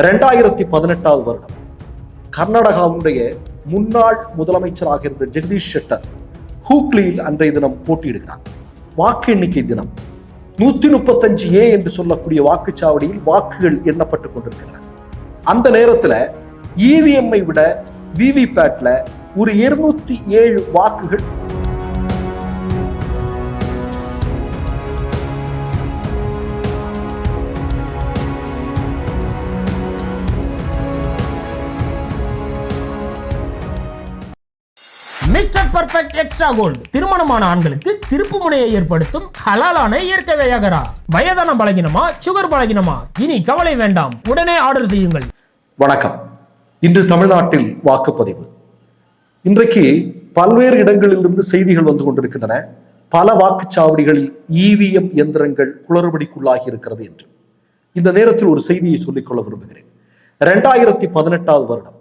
ரெண்டாயிரத்தி பதினெட்டாவது வருடம். கர்நாடகாவுடைய முன்னாள் முதலமைச்சராக இருந்த ஜெகதீஷ் ஷெட்டர் ஹூக்லியில் அன்றைய தினம் போட்டியிடுகிறார். வாக்கு எண்ணிக்கை தினம். நூத்தி முப்பத்தஞ்சு ஏ என்று சொல்லக்கூடிய வாக்குச்சாவடியில் வாக்குகள் எண்ணப்பட்டுக் கொண்டிருக்கின்றன. அந்த நேரத்துல இவிஎம்ஐ விட விவிபேட்ல ஒரு இருநூத்தி ஏழு வாக்குகள் மிஸ்டர் பர்ஃபெக்ட் எக்ஸ்ட்ரா கோல்டு திருமணமான ஆண்களுக்கு திருப்பு முனையை ஏற்படுத்தும் ஹலாலான இயற்கை வியாகரா. வயதான பலகினமா சுகர் பலகினமா? இனி கவலை வேண்டாம். உடனே ஆர்டர் செய்யுங்கள். வணக்கம். இன்று தமிழ்நாட்டில் வாக்குப்பதிவு. இன்றைக்கு பல்வேறு இடங்களிலிருந்து செய்திகள் வந்து கொண்டிருக்கின்றன. பல வாக்குச்சாவடிகளில் இவிஎம் எந்திரங்கள் குளறுபடிக்குள்ளாகி இருக்கிறது என்று. இந்த நேரத்தில் ஒரு செய்தியை சொல்லிக்கொள்ள விரும்புகிறேன். ரெண்டாயிரத்தி பதினெட்டாவது வருடம்.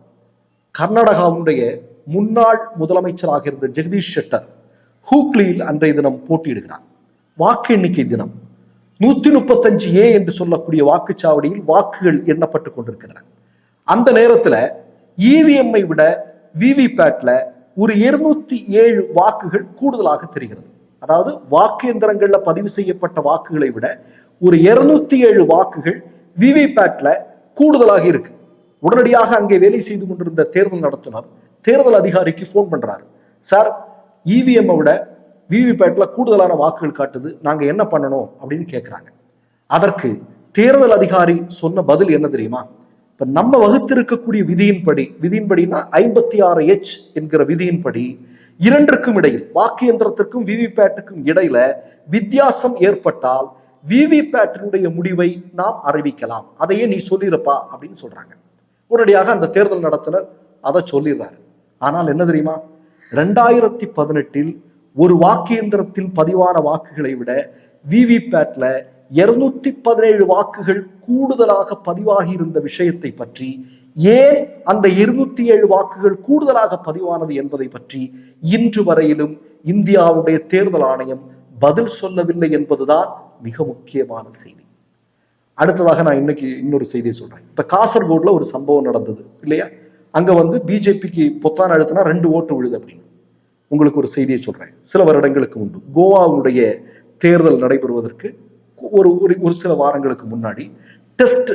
கர்நாடகாவுடைய முன்னாள் முதலமைச்சராக இருந்த ஜெகதீஷ் ஷெட்டர் ஹூக்லியில் அன்றைய தினம் போட்டியிடுகிறார். வாக்கு எண்ணிக்கை தினம். நூத்தி முப்பத்தஞ்சு ஏ என்று சொல்லக்கூடிய வாக்குச்சாவடியில் வாக்குகள் எண்ணப்பட்டுக் கொண்டிருக்கின்றன. அந்த நேரத்தில் இவிஎம்ஐ விட விவிபேட்ல ஒரு இருநூத்தி ஏழு வாக்குகள் கூடுதலாக தெரிகிறது. அதாவது வாக்கு எந்திரங்கள்ல பதிவு செய்யப்பட்ட வாக்குகளை விட ஒரு இருநூத்தி ஏழு வாக்குகள் விவிபேட்ல கூடுதலாக இருக்கு. உடனடியாக அங்கே வேலை செய்து கொண்டிருந்த தேர்தல் நடத்துனர் தேர்தல் அதிகாரிக்கு ஃபோன் பண்றாரு. சார் இவிஎம்மை விட விவிபேட்ல கூடுதலான வாக்குகள் காட்டுது. நாங்க என்ன பண்ணணும்? அப்படின்னு கேட்கிறாங்க அதற்கு தேர்தல் அதிகாரி சொன்ன பதில் என்ன தெரியுமா? இப்ப நம்ம வகுத்திருக்கக்கூடிய விதியின்படி விதியின்படினா ஐம்பத்தி ஆறு எச் என்கிற விதியின்படி இரண்டிற்கும் இடையில் வாக்கு இயந்திரத்திற்கும் விவிபேட்டுக்கும் இடையில வித்தியாசம் ஏற்பட்டால் விவிபேட்டினுடைய முடிவை நாம் அறிவிக்கலாம். அதையே நீ சொல்லிருப்பா அப்படின்னு சொல்றாங்க. உடனடியாக அந்த தேர்தல் நடத்தினர் அதை சொல்லிடுறாரு. ஆனால் என்ன தெரியுமா? ரெண்டாயிரத்தி பதினெட்டில் ஒரு வாக்கேந்திரத்தில் பதிவான வாக்குகளை விட விவிபேட்ல இருநூத்தி பதினேழு வாக்குகள் கூடுதலாக பதிவாகி இருந்த விஷயத்தை பற்றி ஏன் அந்த இருநூத்தி ஏழு வாக்குகள் கூடுதலாக பதிவானது என்பதை பற்றி இன்று வரையிலும் இந்தியாவுடைய தேர்தல் ஆணையம் பதில் சொல்லவில்லை என்பதுதான் மிக முக்கியமான செய்தி. அடுத்ததாக நான் இன்னைக்கு இன்னொரு செய்தியை சொல்றேன். இப்ப காசர்கோட்ல ஒரு சம்பவம் நடந்தது இல்லையா? அங்கே வந்து பிஜேபிக்கு பொத்தான் அழுத்தினா ரெண்டு ஓட்டு விழுது அப்படின்னு. உங்களுக்கு ஒரு செய்தியை சொல்கிறேன் சில வருடங்களுக்கு முன்பு கோவாவுடைய தேர்தல் நடைபெறுவதற்கு ஒரு ஒரு சில வாரங்களுக்கு முன்னாடி டெஸ்ட்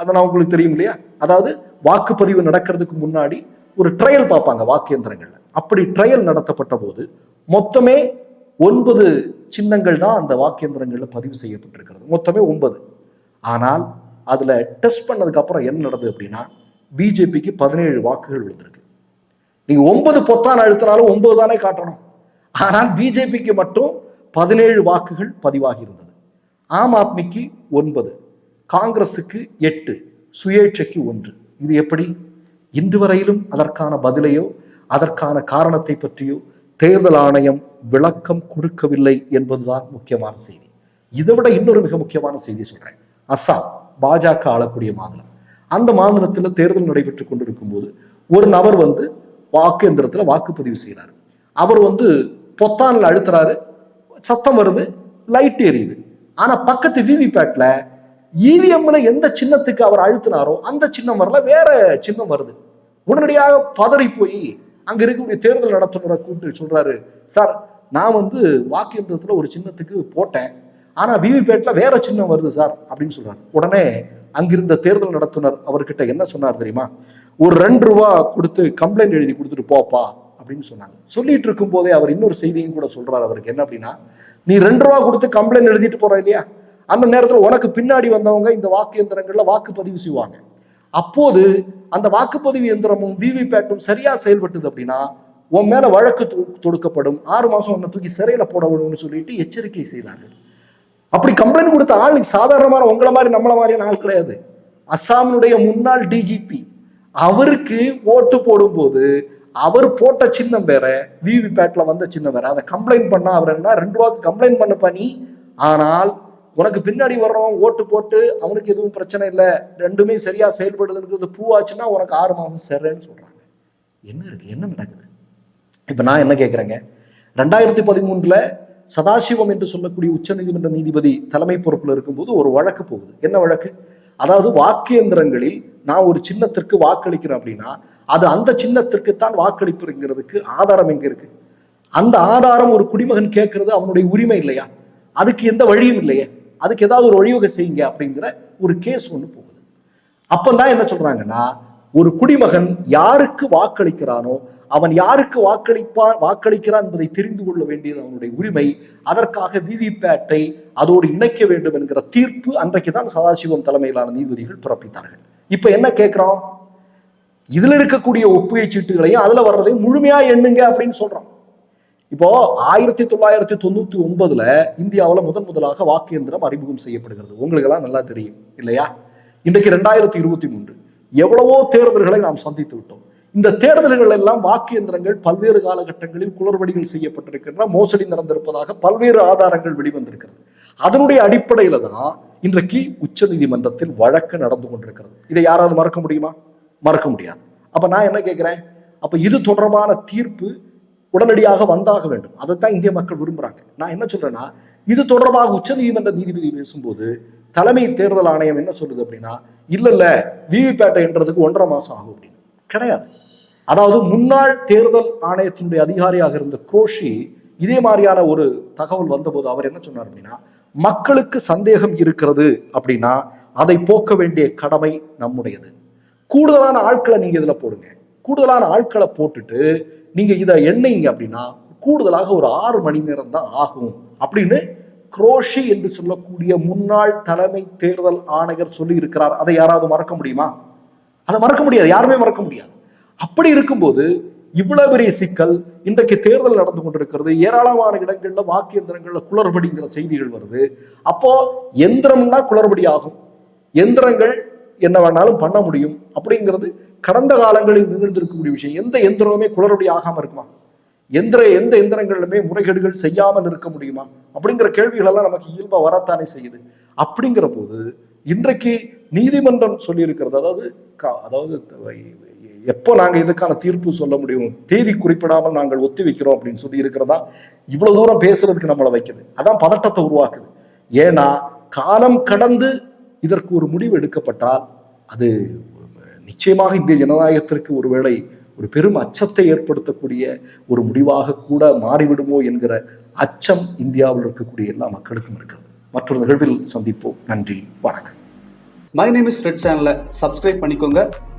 அதெல்லாம் உங்களுக்கு தெரியும் இல்லையா? அதாவது வாக்குப்பதிவு நடக்கிறதுக்கு முன்னாடி ஒரு ட்ரையல் பார்ப்பாங்க வாக்கு எந்திரங்கள்ல அப்படி ட்ரையல் நடத்தப்பட்ட போது மொத்தமே ஒன்பது சின்னங்கள் தான் அந்த வாக்கு பதிவு செய்யப்பட்டிருக்கிறது. மொத்தமே ஒன்பது. ஆனால் அதில் டெஸ்ட் பண்ணதுக்கு அப்புறம் என்ன நடந்தது அப்படின்னா பிஜேபிக்கு பதினேழு வாக்குகள் விழுந்திருக்கு. நீங்க ஒன்பது பொத்தான் அழுத்தினாலும் ஒன்பது தானே காட்டணும். ஆனால் பிஜேபிக்கு மட்டும் பதினேழு வாக்குகள் பதிவாகி இருந்தது. ஆம் ஆத்மிக்கு ஒன்பது காங்கிரஸுக்கு எட்டு சுயேட்சைக்கு ஒன்று. இது எப்படி? இன்று வரையிலும் அதற்கான பதிலையோ அதற்கான காரணத்தை பற்றியோ தேர்தல் ஆணையம் விளக்கம் கொடுக்கவில்லை என்பதுதான் முக்கியமான செய்தி. இதை விட இன்னொரு மிக முக்கியமான செய்தி சொல்றேன். அசாம் பாஜக ஆளக்கூடிய மாநிலம். அந்த மாநிலத்தில் தேர்தல் நடைபெற்று கொண்டிருக்கும் போது ஒரு நபர் வந்து வாக்கு எந்திரத்தில் வாக்குப்பதிவு செய்கிறார் அவர் வந்து பொத்தானில் அழுத்துறாரு சத்தம் வருது லைட் எரியுது. ஆனால் பக்கத்து விவிபேட்டில் இவிஎம்ல எந்த சின்னத்துக்கு அவர் அழுத்தினாரோ அந்த சின்னம் வரல வேற சின்னம் வருது. உடனடியாக பதறி போய் அங்க இருக்கக்கூடிய தேர்தல் நடத்துனரை கூப்பிட்டு சொல்றாரு சார் நான் வந்து வாக்கு எந்திரத்துல ஒரு சின்னத்துக்கு போட்டேன் ஆனா விவிபேட்ல வேற சின்னம் வருது சார் அப்படின்னு சொல்றாரு. உடனே அங்கிருந்த தேர்தல் நடத்துனர் அவர்கிட்ட என்ன சொன்னார் தெரியுமா? ஒரு ரெண்டு ரூபா கொடுத்து கம்ப்ளைண்ட் எழுதி கொடுத்துட்டு போப்பா அப்படின்னு சொன்னாங்க. சொல்லிட்டு இருக்கும் போதே அவர் இன்னொரு செய்தியும் கூட சொல்றாரு அவருக்கு. என்ன அப்படின்னா நீ ரெண்டு ரூபா கொடுத்து கம்ப்ளைண்ட் எழுதிட்டு போற இல்லையா? அந்த நேரத்தில் உனக்கு பின்னாடி வந்தவங்க இந்த வாக்கு எந்திரங்கள்ல வாக்குப்பதிவு செய்வாங்க. அப்போது அந்த வாக்குப்பதிவு எந்திரமும் விவிபேட்டும் சரியா செயல்பட்டது அப்படின்னா உன் மேல வழக்கு தொடுக்கப்படும். ஆறு மாசம் உன்னை தூக்கி சிறையில போடணும்னு சொல்லிட்டு எச்சரிக்கை செய்தார்கள். அப்படி கம்ப்ளைண்ட் கொடுத்த ஆள் சாதாரணமான உங்களை மாதிரி நம்மள மாதிரியான ஆள் கிடையாது. அஸ்ஸாமினுடைய முன்னாள் டிஜிபி அவருக்கு ஓட்டு போடும்போது அவர் போட்ட சின்னம் வேற விவிபேட்ல வந்த சின்னம் வேற. அதை கம்ப்ளைண்ட் பண்ண அவர் என்ன ரெண்டு ரூபாய்க்கு கம்ப்ளைண்ட் பண்ண பண்ணி ஆனால் உனக்கு பின்னாடி வர்றோம் ஓட்டு போட்டு அவனுக்கு எதுவும் பிரச்சனை இல்லை ரெண்டுமே சரியா செயல்படுதுங்கிறது பூவாச்சுன்னா உனக்கு ஆறு மாதம் சேர்றேன்னு சொல்றாங்க. என்ன இருக்கு? என்ன நடக்குது? இப்ப நான் என்ன கேட்குறேங்க ரெண்டாயிரத்தி பதிமூணுல சதாசிவம் என்று சொல்லக்கூடிய உச்சநீதிமன்ற நீதிபதி தலைமை பொறுப்புல இருக்கும்போது ஒரு வழக்கு போகுது. என்ன வழக்கு? அதாவது வாக்கியந்திரங்களில் நான் ஒரு சின்னத்திற்கு வாக்களிக்கிறேன் அப்படின்னா அது அந்த சின்னத்திற்கு தான் வாக்களிப்புங்கிறதுக்கு ஆதாரம் எங்க இருக்கு? அந்த ஆதாரம் ஒரு குடிமகன் கேட்கறது அவனுடைய உரிமை இல்லையா? அதுக்கு எந்த வழியும் இல்லையே? அதுக்கு ஏதாவது ஒரு வழிவகை செய்யுங்க அப்படிங்கிற ஒரு கேஸ் ஒன்று போகுது. அப்பந்தான் என்ன சொல்றாங்கன்னா ஒரு குடிமகன் யாருக்கு வாக்களிக்கிறானோ அவன் யாருக்கு வாக்களிப்பான் வாக்களிக்கிறான் என்பதை தெரிந்து கொள்ள வேண்டியது அவனுடைய உரிமை. அதற்காக விவிபேட்டை அதோடு இணைக்க வேண்டும் என்கிற தீர்ப்பு அன்றைக்கு தான் சதாசிவம் தலைமையிலான நீதிபதிகள் பிறப்பித்தார்கள். இப்ப என்ன கேட்கிறோம்? இதுல இருக்கக்கூடிய ஒப்புகை சீட்டுகளையும் அதுல வர்றதையும் முழுமையா எண்ணுங்க அப்படின்னு சொல்றோம். இப்போ ஆயிரத்தி தொள்ளாயிரத்தி தொண்ணூத்தி ஒன்பதுல இந்தியாவுல முதன் முதலாக வாக்கு எந்திரம் அறிமுகம் செய்யப்படுகிறது. உங்களுக்கு எல்லாம் நல்லா தெரியும் இல்லையா? இன்றைக்கு ரெண்டாயிரத்தி இருபத்தி மூன்று. எவ்வளவோ தேர்தல்களை நாம் சந்தித்து விட்டோம். இந்த தேர்தல்கள் எல்லாம் வாக்கு எந்திரங்கள் பல்வேறு காலகட்டங்களில் குளறுபடிகள் செய்யப்பட்டிருக்கின்றன மோசடி நடந்திருப்பதாக பல்வேறு ஆதாரங்கள் வெளிவந்திருக்கிறது. அதனுடைய அடிப்படையில தான் இன்றைக்கு உச்ச நீதிமன்றத்தில் வழக்கு நடந்து கொண்டிருக்கிறது. இதை யாராவது மறக்க முடியுமா? மறக்க முடியாது. அப்ப நான் என்ன கேட்கிறேன் அப்ப இது தொடர்பான தீர்ப்பு உடனடியாக வந்தாக வேண்டும். அதைத்தான் இந்திய மக்கள் விரும்புறாங்க. நான் என்ன சொல்றேன்னா இது தொடர்பாக உச்சநீதிமன்ற நீதிபதி பேசும்போது தலைமை தேர்தல் ஆணையம் என்ன சொல்லுது அப்படின்னா இல்ல இல்ல விவிபேட்டை என்றதுக்கு ஒன்றரை மாசம் ஆகும் அப்படின்னு. கிடையாது. அதாவது முன்னாள் தேர்தல் ஆணையத்தினுடைய அதிகாரியாக இருந்த குரோஷி இதே மாதிரியான ஒரு தகவல் வந்தபோது அவர் என்ன சொன்னார் அப்படின்னா மக்களுக்கு சந்தேகம் இருக்கிறது அப்படின்னா அதை போக்க வேண்டிய கடமை நம்முடையது. கூடுதலான ஆட்களை நீங்க இதுல போடுங்க. கூடுதலான ஆட்களை போட்டுட்டு நீங்க இதை எண்ணீங்க அப்படின்னா கூடுதலாக ஒரு ஆறு மணி நேரம் தான் ஆகும் அப்படின்னு குரோஷி என்று சொல்லக்கூடிய முன்னாள் தலைமை தேர்தல் ஆணையர் சொல்லி இருக்கிறார் அதை யாராவது மறக்க முடியுமா? அதை மறக்க முடியாது. யாருமே மறக்க முடியாது. அப்படி இருக்கும்போது இவ்வளவு பெரிய சிக்கல் இன்றைக்கு தேர்தல் நடந்து கொண்டிருக்கிறது. ஏராளமான இடங்கள்ல வாக்கு எந்திரங்கள்ல குளறுபடிங்கிற செய்திகள் வருது. அப்போ எந்திரம்னா குளறுபடி ஆகும். எந்திரங்கள் என்ன வேணாலும் பண்ண முடியும். அப்படிங்கிறது கடந்த காலங்களில் நிகழ்ந்திருக்கக்கூடிய விஷயம். எந்த எந்திரமுமே குளறுபடி ஆகாம இருக்குமா? எந்திர எந்த எந்திரங்களிலுமே முறைகேடுகள் செய்யாமல் இருக்க முடியுமா? அப்படிங்கிற கேள்விகள் எல்லாம் நமக்கு இயல்பா வரத்தானே செய்யுது. அப்படிங்கிற போது இன்றைக்கு நீதிமன்றம் சொல்லியிருக்கிறது. அதாவது கா- அதாவது எப்போ நாங்க இதுக்கான தீர்ப்பு சொல்ல முடியும்? தேதி குறிப்பிடாமல் நாங்கள் ஒத்தி வைக்கிறோம் அப்படின்னு சொல்லி இருக்கிறதா? இவ்வளவு தூரம் பேசுறதுக்கு நம்மளை வைக்குது. அதான் பதட்டத்தை உருவாக்குது. ஏன்னா காலம் கடந்து இதற்கு ஒரு முடிவு எடுக்கப்பட்டால் அது நிச்சயமாக இந்திய ஜனநாயகத்திற்கு ஒருவேளை ஒரு பெரும் அச்சத்தை ஏற்படுத்தக்கூடிய ஒரு முடிவாக கூட மாறிவிடுமோ என்கிற அச்சம் இந்தியாவில் இருக்கக்கூடிய எல்லா மக்களுக்கும் இருக்கிறது. மற்றொரு நிகழ்வில் சந்திப்போம். நன்றி. வணக்கம். மை நேம் இஸ் ரெட் சேனலை சப்ஸ்கிரைப் பண்ணிக்கோங்க.